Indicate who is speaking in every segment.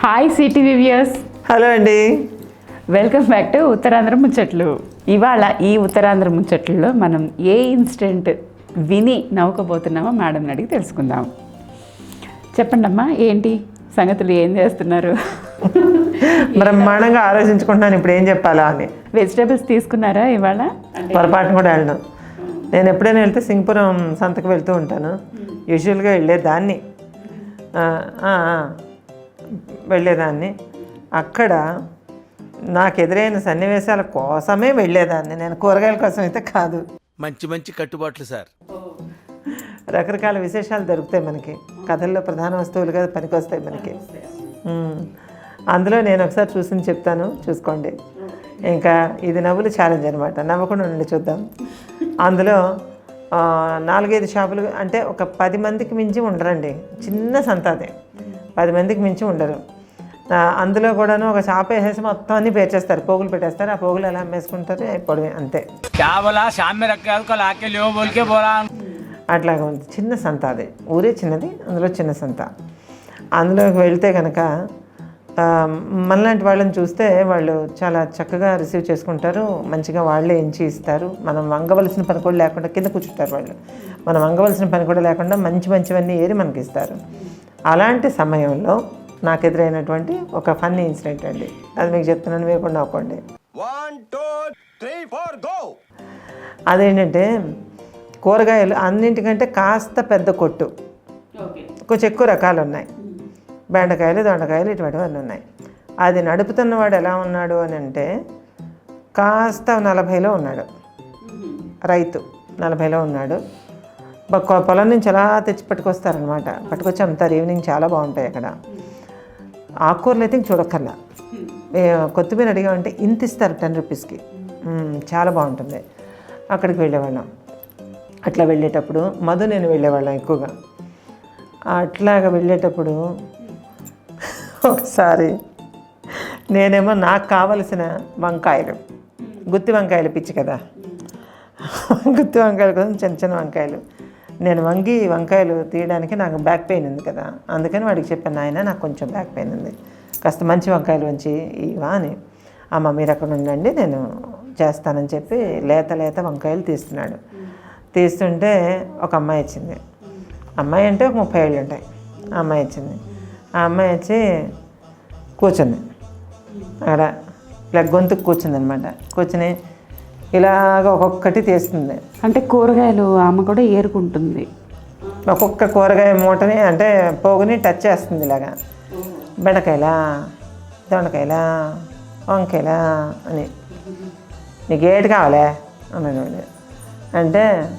Speaker 1: Hi city viewers
Speaker 2: hello అండి
Speaker 1: welcome back to Uttarandhra ముచ్చట్లు ఇవాళ ఈ ఉత్తరాంధ్ర ముచ్చట్లలో మనం ఏ ఇన్సిడెంట్ విని నవ్వుకోబోతున్నామో మేడంని అడిగి తెలుసుకుందాం. చెప్పండి అమ్మా ఏంటి? సంగతులు ఏం చేస్తున్నారు?
Speaker 2: బ్రహ్మాండంగా ఆలోచించుకుంటున్నాను ఇప్పుడు ఏం చెప్పాలా అని.
Speaker 1: వెజిటేబుల్స్ తీసుకున్నారా ఇవాళ?
Speaker 2: పొరపాటున కూడా వెళ్ళను. నేను ఎప్పుడైనా వెళ్తే సింగపురం సంతకు వెళ్తూ ఉంటాను. యూజువల్గా వెళ్ళేదాన్ని ఆ, ఆ, వెళ్ళేదాన్ని. అక్కడ నాకు ఎదురైన సన్నివేశాల కోసమే వెళ్ళేదాన్ని. నేను కూరగాయల కోసం అయితే కాదు.
Speaker 3: మంచి మంచి కట్టుబాట్లు సార్.
Speaker 2: రకరకాల విశేషాలు దొరుకుతాయి మనకి. కథల్లో ప్రధాన వస్తువులుగా పనికొస్తాయి మనకి. అందులో నేను ఒకసారి చూసింది చెప్తాను. చూసుకోండి. ఇంకా ఇది నవ్వులు ఛాలెంజ్ అనమాట నవ్వకుండా ఉండి చూద్దాం. అందులో నాలుగైదు షాపులు అంటే ఒక పది మందికి మించి ఉండరండి. చిన్న సంత అదే. పది మందికి మించి ఉండరు. అందులో కూడాను ఒక షాప్ వేసేసి మొత్తం అన్ని పేర్చేస్తారు. పోగులు పెట్టేస్తారు. ఆ పోగులు ఎలా అమ్మేసుకుంటారు అయిపోవడమే అంతే. అట్లాగ ఉంది. చిన్న సంత అది. ఊరే చిన్నది అందులో చిన్న సంత. అందులోకి వెళ్తే కనుక మనలాంటి వాళ్ళని చూస్తే వాళ్ళు చాలా చక్కగా రిసీవ్ చేసుకుంటారు. మంచిగా వాళ్ళే ఎంచి ఇస్తారు. మనం వంగవలసిన పని కూడా లేకుండా కింద కూర్చుంటారు వాళ్ళు. మనం వంగవలసిన పని కూడా లేకుండా మంచి మంచివన్నీ ఏరి మనకి ఇస్తారు. అలాంటి సమయంలో నాకు ఎదురైనటువంటి ఒక ఫన్నీ ఇన్సిడెంట్ అండి. అది మీకు చెప్తున్నాను మీరు కూడా నవ్వుకోండి. అదేంటంటే కూరగాయలు అన్నింటికంటే కాస్త పెద్ద కొట్టు. కొంచెం ఎక్కువ రకాలు ఉన్నాయి బెండకాయలు దొండకాయలు ఇటువంటివన్నీ ఉన్నాయి. అది నడుపుతున్నవాడు ఎలా ఉన్నాడు అని అంటే కాస్త నలభైలో ఉన్నాడు. రైతు నలభైలో ఉన్నాడు. పొలం నుంచి అలా తెచ్చి పట్టుకొస్తారనమాట పట్టుకొచ్చి. అమ్ముతారు ఈవినింగ్ చాలా బాగుంటాయి అక్కడ. ఆకుకూరలు అయితే చూడక్కర్లా. కొత్తిమీర అడిగామంటే ఇంత ఇస్తారు టెన్ రూపీస్కి. చాలా బాగుంటుంది. అక్కడికి వెళ్ళేవాళ్ళం. అట్లా వెళ్ళేటప్పుడు మధు నేను వెళ్ళేవాళ్ళం ఎక్కువగా. అట్లాగా వెళ్ళేటప్పుడు ఒకసారి నేనేమో నాకు కావలసిన వంకాయలు. గుత్తి వంకాయలు పిచ్చి కదా. గుత్తి వంకాయల కోసం చిన్న చిన్న వంకాయలు. నేను వంగి వంకాయలు తీయడానికి నాకు బ్యాక్ పెయిన్ ఉంది కదా. అందుకని వాడికి చెప్పాను నాయన నాకు కొంచెం బ్యాక్ పెయిన్ ఉంది. కాస్త మంచి వంకాయలు వంచి ఇవా అని. అమ్మ మీరు అక్కడ ఉండండి నేను చేస్తానని చెప్పి లేత లేత వంకాయలు తీస్తున్నాడు. తీస్తుంటే ఒక అమ్మాయి వచ్చింది. అమ్మాయి అంటే ఒక ముప్పై ఏళ్ళు ఉంటాయి. ఆ అమ్మాయి వచ్చింది. ఆ అమ్మాయి వచ్చి కూర్చుంది. అక్కడ ప్లగ్ గొంతుకు కూర్చుంది అనమాట కూర్చుని ఇలాగ ఒక్కొక్కటి తీస్తుంది.
Speaker 1: అంటే కూరగాయలు ఆమె కూడా ఏరుకుంటుంది.
Speaker 2: ఒక్కొక్క కూరగాయ మూటని అంటే పోగుని టచ్ చేస్తుంది ఇలాగా. బెండకాయలా దొండకాయలా వంకాయలా అని. నీకు ఏటి కావాలే? అన్నాడు వాడు. అంటే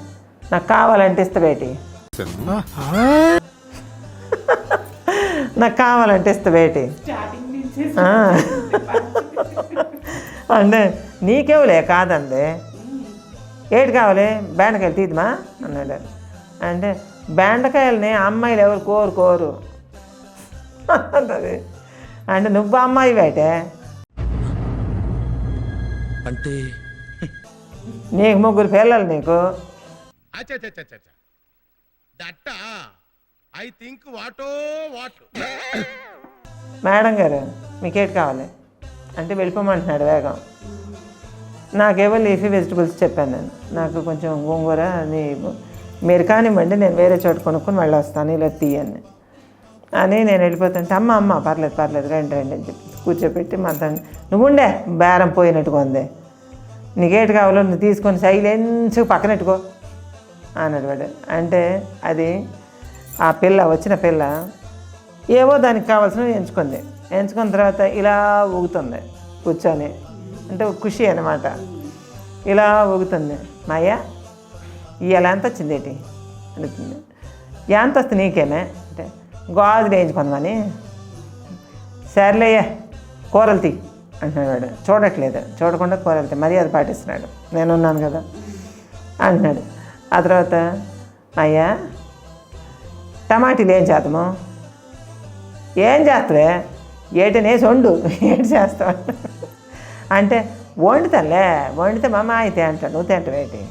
Speaker 2: నాకు కావాలంటే ఇస్తా బేటి. నాకు కావాలంటే ఇస్తా బేటి. అంటే నీకేవులే కాదండి ఏటి కావాలి? బెండకాయలు తీద్దుమా? అన్నాడు. అంటే బెండకాయలని అమ్మాయిలు ఎవరు కోరు కోరు. అంటది. అంటే నువ్వు అమ్మాయి బయటే
Speaker 3: అంటే?
Speaker 2: నీకు ముగ్గురు పిల్లలు నీకు.
Speaker 4: ఐ థింక్ వాటో వాట్.
Speaker 2: మేడం గారు మీకేటి కావాలి? అంటే వెళ్ళిపోమంటున్నాడు వేగం. నాకేవో లీఫీ వెజిటబుల్స్ చెప్పాను నేను. నాకు కొంచెం గోంగూర అని మీరు కానివ్వండి నేను వేరే చోట కొనుక్కొని మళ్ళీ వస్తాను ఇలా తీయని అని నేను వెళ్ళిపోతుంటే అమ్మ అమ్మ పర్లేదు పర్లేదు రండి రండి అని చెప్పి కూర్చోపెట్టి మాట్లాడి నువ్వు ఉండే బేరం పోయినట్టుగా ఉంది. నీకేటి కావాలో నువ్వు తీసుకొని సైలెన్స్ పక్కనెట్టుకో అన్నాడు వాడు అంటే అది ఆ పిల్ల వచ్చిన పిల్ల ఏవో దానికి కావాల్సినవి ఎంచుకుంది. ఎంచుకున్న తర్వాత ఇలా ఊగుతుంది కూర్చొని. అంటే ఒక ఖుషి అనమాట ఇలా ఊగుతుంది. మాయా? ఇలా ఎంత వచ్చింది ఏంటి? అడుగుతుంది ఎంత వస్తుంది నీకేమే అంటే గాజు వేయించుకుందామని సర్లేయ్యా కూరలు తీ అంటున్నాడు. వాడు చూడట్లేదు. చూడకుండా కూరలు తీ. మర్యాద పాటిస్తున్నాడు. పాటిస్తున్నాడు నేనున్నాను కదా అంటున్నాడు. ఆ తర్వాత అయ్యా టమాటీలు ఏం చేద్దాము? ఏం చేస్తావే? ఏటనేసి వండు. ఏటి చేస్తావు? అంటే వండుతానులే వండితే మా అయితే అంటాడు నువ్వు తింటావేటి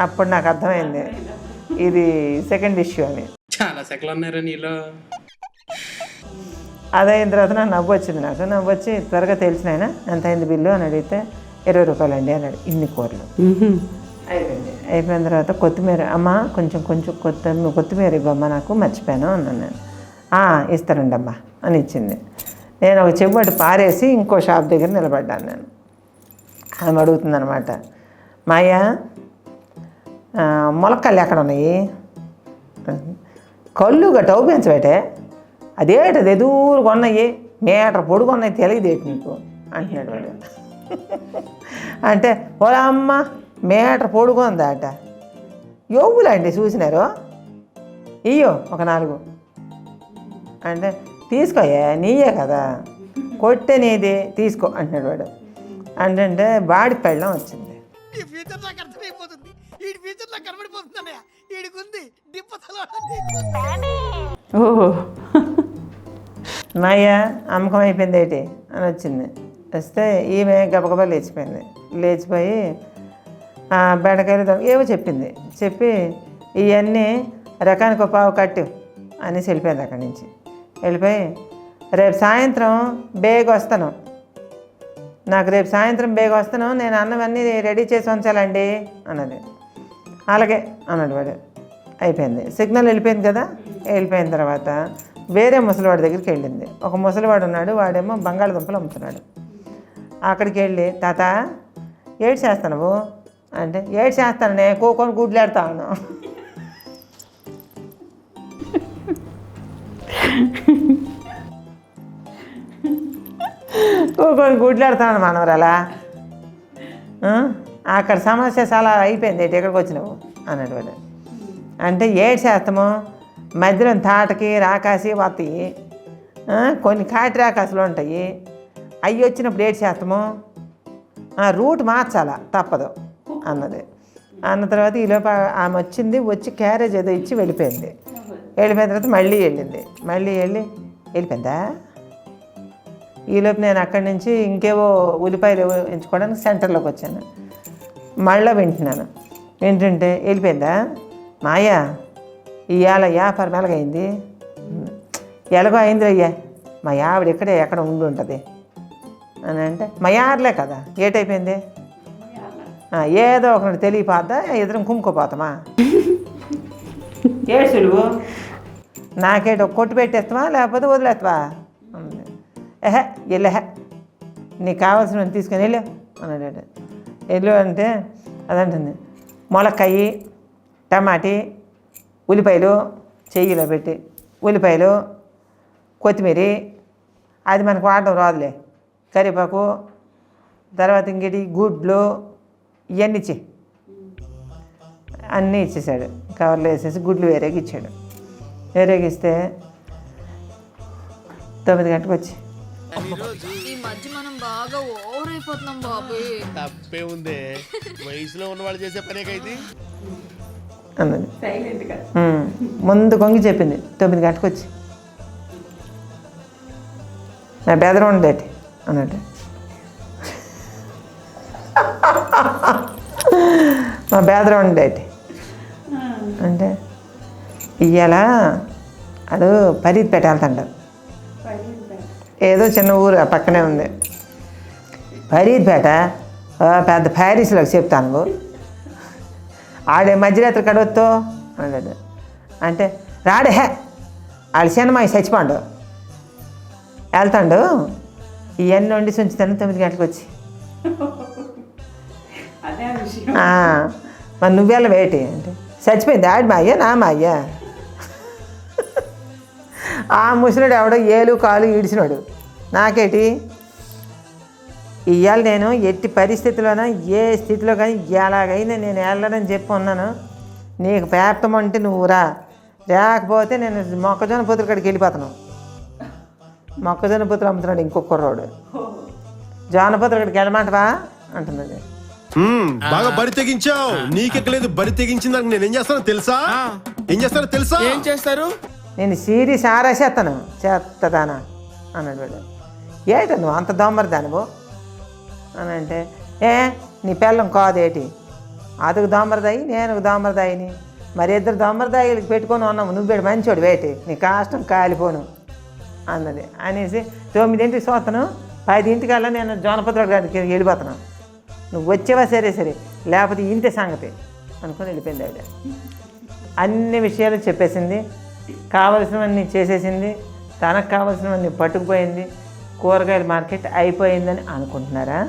Speaker 2: అప్పుడు నాకు అర్థమైంది. ఇది సెకండ్ ఇష్యూ అని.
Speaker 5: చాలా సెకలు ఉన్నారా నీలో.
Speaker 2: అదైన తర్వాత నాకు నవ్వు వచ్చింది నాకు. నవ్వు వచ్చి త్వరగా తెలిసిన ఆయన ఎంత అయింది బిల్లు? అని అడిగితే ఇరవై రూపాయలు అండి అన్నాడు ఇన్ని కూరలు. అయిపోయింది. అయిపోయిన తర్వాత కొత్తిమీర అమ్మ కొంచెం కొంచెం కొత్తిమీర కొత్తిమీర ఇవ్వమ్మ నాకు మర్చిపోయాను అన్నాను నేను. "ఆ, ఇస్తానండి అమ్మా అని ఇచ్చింది. నేను ఒక చెబ్బటి పారేసి ఇంకో షాప్ దగ్గర నిలబడ్డాను నేను. ఆమె అడుగుతుందనమాట మాయా ఆ, ఎక్కడ ఉన్నాయి? కళ్ళు గట్ట పెంచబెట్టే అదేటది ఎదురుగా ఉన్నాయి మీటర్ పొడుగున్నాయి తెలియదేటి నీకు? అంటున్నాడు వాడు. అంటే ఓలా అమ్మ మీటర్ పొడుగు ఉందాట యోగులండి చూసినారు? ఇయ్యో ఒక నాలుగు. అంటే తీసుకోయే నీయే కదా. కొట్టే నీది తీసుకో అంటున్నాడు వాడు. అంటే బాడి పెళ్ళం వచ్చింది.
Speaker 5: ఈ ఫ్యూచర్ నాకు అర్థమైపోతుంది. ఈ ఫ్యూచర్ నాకు కనబడిపోతుంది అన్నయ్య. ఈడికుంది దిప్పతలో
Speaker 1: ఓ
Speaker 2: మాయ అమ్మకం అయిపోయింది ఏంటి? అని వచ్చింది. వస్తే ఈమె గబగబా లేచిపోయింది. లేచిపోయి ఆ, బెండకాయలు ఏవో చెప్పింది. చెప్పి ఇవన్నీ రకానికి ఒక పావు కట్టు అనేసి వెళ్ళిపోయింది అక్కడి నుంచి. వెళ్ళిపోయి రేపు సాయంత్రం బేగ్ వస్తాను. నాకు రేపు సాయంత్రం బేగ్ వస్తాను నేను అన్నవన్నీ రెడీ చేసి ఉంచాలండి అన్నది. అలాగే అన్నాడు వాడు. అయిపోయింది. సిగ్నల్ వెళ్ళిపోయింది కదా? వెళ్ళిపోయిన తర్వాత వేరే ముసలివాడి దగ్గరికి వెళ్ళింది. ఒక ముసలివాడు ఉన్నాడు వాడేమో బంగాళదుంపలు అమ్ముతున్నాడు. అక్కడికి వెళ్ళి తాత ఏడు చేస్తాను అంటే ఏడు చేస్తాను నేను కోకొని గుడ్లాడుతాను. కొన్ని గుడ్లాడుతున్నాను మనవరాలా? ఆ? అక్కడ సమస్య చాలా అయిపోయింది. ఏంటి ఎక్కడికి వచ్చినావు? అన్నాడు వాడు. అంటే ఏడు శాతము మధ్యలో తాటకి రాకాసి వస్తాయి కొన్ని కాటి రాకాసులు ఉంటాయి. అవి వచ్చినప్పుడు ఏడు శాతము. రూట్ మార్చాలా? తప్పదు అన్నది. అన్న తర్వాత ఈలోపు ఆమె వచ్చింది వచ్చి క్యారేజ్ ఏదో ఇచ్చి వెళ్ళిపోయింది. వెళ్ళిపోయిన తర్వాత మళ్ళీ వెళ్ళింది. మళ్ళీ వెళ్ళి వెళ్ళిపోయిందా? ఈలోపు నేను అక్కడి నుంచి ఇంకేవో ఉల్లిపాయలు ఎంచుకోవడానికి సెంటర్లోకి వచ్చాను. మళ్ళీ వింటున్నాను. వింటుంటే వెళ్ళిపోయిందా? మాయా ఇవాళ వ్యాపారం ఎలాగైంది ఎలాగో అయింది అయ్యా. మా ఆవిడ ఇక్కడే ఎక్కడ ఉండి ఉంటుంది? అని అంటే మా యార్లే కదా. ఏటైపోయింది? ఏదో ఒకటి తెలియపోద్దా? ఇద్దరం కుమ్ముకోపోతామా? ఏ సులువు నాకేటో కొట్టు పెట్టేస్తావా? లేకపోతే వదిలేస్తావా. ఎహే వెళ్ళహే నీకు కావాల్సిన తీసుకొని వెళ్ళు అన్నాడు వెళ్ళు అంటే అదంటుంది. మొలక్కాయి టమాటీ ఉల్లిపాయలు చెయ్యిలో పెట్టి ఉల్లిపాయలు కొత్తిమీర అది మనకు వాడడం రాదులే. కరివేపాకు తర్వాత ఇంకేటి గుడ్లు ఇవన్నీ ఇచ్చి. అన్నీ ఇచ్చేసాడు. కవర్లో వేసేసి గుడ్లు వేరేగా ఇచ్చాడు. వేరేగా ఇస్తే తొమ్మిది గంటకు వచ్చి.
Speaker 6: ఈ మధ్య మనం బాగా ఓవర్ అయిపోతున్నాం బాబు.
Speaker 4: తప్పే ఉందే. వయసులో ఉన్నవాళ్ళు చేసే పనే కైతే.
Speaker 2: ముందు కొంగి చెప్పింది. తొమ్మిది గంటలకు వచ్చి. నా బెదరం ఉండేటి అన్నట్టు. మా బెదరం ఉండేటి అంటే. ఇవాళ అడు పరీద్పేట వెళ్తాడు ఏదో చిన్న ఊరు ఆ పక్కనే ఉంది. ఫరీద్పేట పెద్ద ప్యారిస్లోకి చెప్తాను ఆడే మధ్యరాత్రి కడవద్దు అన్నాడు అంటే రాడే హే ఆడ సినిమా చచ్చిపోండు వెళ్తాడు. ఇవన్నీ వండి ఉంచుతాను తొమ్మిది గంటలకు వచ్చి. మరి నువ్వేళ్ళ వేటి అంటే చచ్చిపోయింది ఆడి మా అయ్యా నా మా అయ్యా. ఆ ముసలుడు ఎవడో ఏలు కాలు ఈడిచినాడు. నాకేటి? ఇవాళ నేను ఎట్టి పరిస్థితిలోనో ఏ స్థితిలో కానీ ఎలాగైనా నేను వెళ్ళనని చెప్పి ఉన్నాను. నీకు పేపతం అంటే నువ్వు రా. లేకపోతే నేను మొక్కజొన్న పొత్తుల కాడికి వెళ్ళిపోతాను. మొక్కజొన్న పొత్తులు అమ్ముతున్నాడు ఇంకొక కుర్రోడు. జొన్న పొత్తుల కాడికి వెళ్ళమంటవా? అంటున్నది
Speaker 4: బాగా బరి తెగించావు. నీకెక్కలేదు బరి తెగించిన దానికి నేను ఏం చేస్తానో తెలుసా? ఏం చేస్తానో తెలుసా?
Speaker 3: ఏం చేస్తారు?
Speaker 2: నేను సీరియస్ ఆరాసేస్తాను చేత్తదానా? అన్నాడు వాడు. ఏట నువ్వు అంత దోమరదానువు? అని అంటే ఏ నీ పిల్లం కాదేటి? అదుకు దోమరదాయి నేను దోమరదాయిని. మరి ఇద్దరు దోమరదాయిలకి పెట్టుకొని ఉన్నాము. నువ్వు వీడు మంచోడు వేటి నీ కాష్టం కాలిపోను. అన్నది. అనేసి తొమ్మిదింటికి సోతను. పదింటికల్లా నేను జోనపత్ర గారికి వెళ్ళిపోతున్నాను నువ్వు వచ్చేవా? సరే సరే. లేకపోతే ఇంతే సంగతి అనుకొని వెళ్ళిపోయింది ఆవిడ. అన్ని విషయాలు చెప్పేసింది. కావలసినవన్నీ చేసేసింది తనకు కావలసినవన్నీ పట్టుకుపోయింది కూరగాయల మార్కెట్ అయిపోయిందని అనుకుంటున్నారా?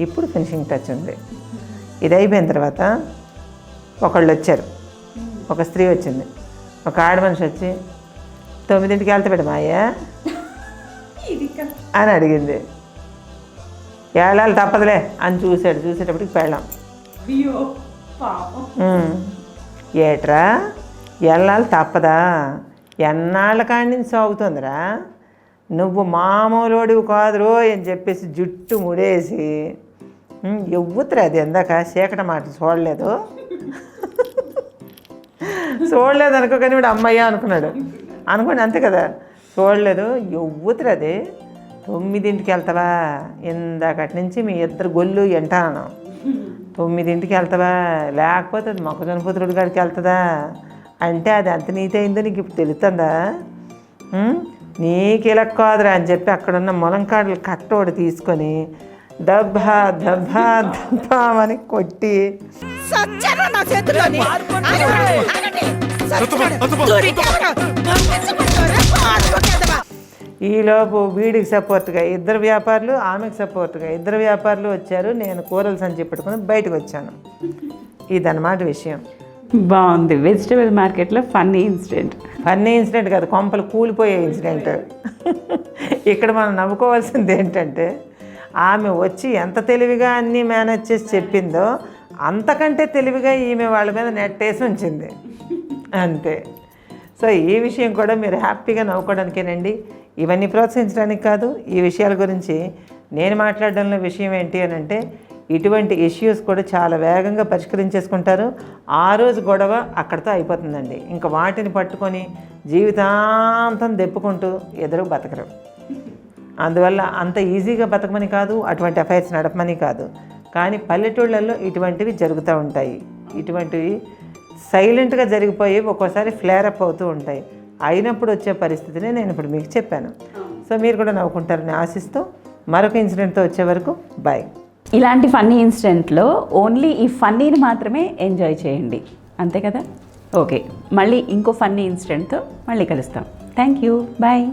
Speaker 2: ఇప్పుడు ఫినిషింగ్ టచ్ ఉంది. ఇది అయిపోయిన తర్వాత ఒకళ్ళు వచ్చారు. ఒక స్త్రీ వచ్చింది. ఒక ఆడ మనిషి వచ్చి తొమ్మిదింటికి వెళ్తా పెట్టమా అయ్యా అని అడిగింది. ఏళ్ళాలి తప్పదులే అని చూశాడు. చూసేటప్పటికి పెళ్ళాం. ఏట్రా? ఎల్లాలి తప్పదా? ఎన్నాళ్ళ కాడి నుంచి సాగుతుందిరా? నువ్వు మామూలుడివి కాదురో అని చెప్పేసి జుట్టు ముడేసి ఉమ్, ఎవ్వుతురా అది ఎందాక? చీకట మాట చూడలేదు. చూడలేదు అనుకో కానీ అమ్మయ్య అనుకున్నాడు. అనుకోండి అంతే కదా? చూడలేదు. ఎవ్వుతురు అది? తొమ్మిదింటికి వెళ్తావా? ఇందాకటి నుంచి మీ ఇద్దరు గొల్లు ఎంటాను తొమ్మిదింటికి వెళ్తావా? లేకపోతే అది మొక్కజొన్న పుత్రుడి కాడికి వెళ్తుందా? అంటే అది ఎంత నీతి అయిందో నీకు ఇప్పుడు తెలుస్తుందా? నీకు ఇలా కాదురా అని చెప్పి అక్కడున్న ములంకాడలు కట్టోడు తీసుకొని దబ్బా దబ్బా దబ్బా అని కొట్టి. ఈలోపు వీడికి సపోర్ట్గా ఇద్దరు వ్యాపారులు ఆమెకు సపోర్ట్గా ఇద్దరు వ్యాపారులు వచ్చారు. నేను కూరలు సంచి పెట్టుకుని బయటకు వచ్చాను. ఇదన్నమాట విషయం.
Speaker 1: బాగుంది. వెజిటబుల్ మార్కెట్లో ఫన్నీ ఇన్సిడెంట్
Speaker 2: ఫన్నీ ఇన్సిడెంట్ కాదు కొంపలు కూలిపోయే ఇన్సిడెంట్ ఇక్కడ మనం నవ్వుకోవాల్సింది ఏంటంటే ఆమె వచ్చి ఎంత తెలివిగా అన్నీ మేనేజ్ చేసి చెప్పిందో అంతకంటే తెలివిగా ఈమె వాళ్ళ మీద నెట్టేసి ఉంచింది. అంతే. సో ఈ విషయం కూడా మీరు హ్యాపీగా నవ్వుకోవడానికేనండి. ఇవన్నీ ప్రోత్సహించడానికి కాదు ఈ విషయాల గురించి నేను మాట్లాడడంలో విషయం ఏంటి అని అంటే ఇటువంటి ఇష్యూస్ కూడా చాలా వేగంగా పరిష్కరించేసుకుంటారు. ఆ రోజు గొడవ అక్కడితో అయిపోతుందండి. ఇంకా వాటిని పట్టుకొని జీవితాంతం దెప్పుకుంటూ ఎదురు బతకరు. అందువల్ల అంత ఈజీగా బతకమని కాదు అటువంటి అఫైర్స్ నడపమని కాదు. కానీ పల్లెటూళ్ళల్లో ఇటువంటివి జరుగుతూ ఉంటాయి. ఇటువంటివి సైలెంట్గా జరిగిపోయి ఒక్కోసారి ఫ్లేర్ అప్ అవుతూ ఉంటాయి. అయినప్పుడు వచ్చే పరిస్థితిని నేను ఇప్పుడు మీకు చెప్పాను. సో మీరు కూడా నవ్వుకుంటారని ఆశిస్తూ మరొక ఇన్సిడెంట్తో వచ్చే వరకు బాయ్
Speaker 1: ఇలాంటి ఫన్నీ ఇన్సిడెంట్లో ఓన్లీ ఈ ఫన్నీని మాత్రమే ఎంజాయ్ చేయండి. అంతే కదా? ఓకే. మళ్ళీ ఇంకో ఫన్నీ ఇన్సిడెంట్తో మళ్ళీ కలుస్తాం. Thank you. బాయ్.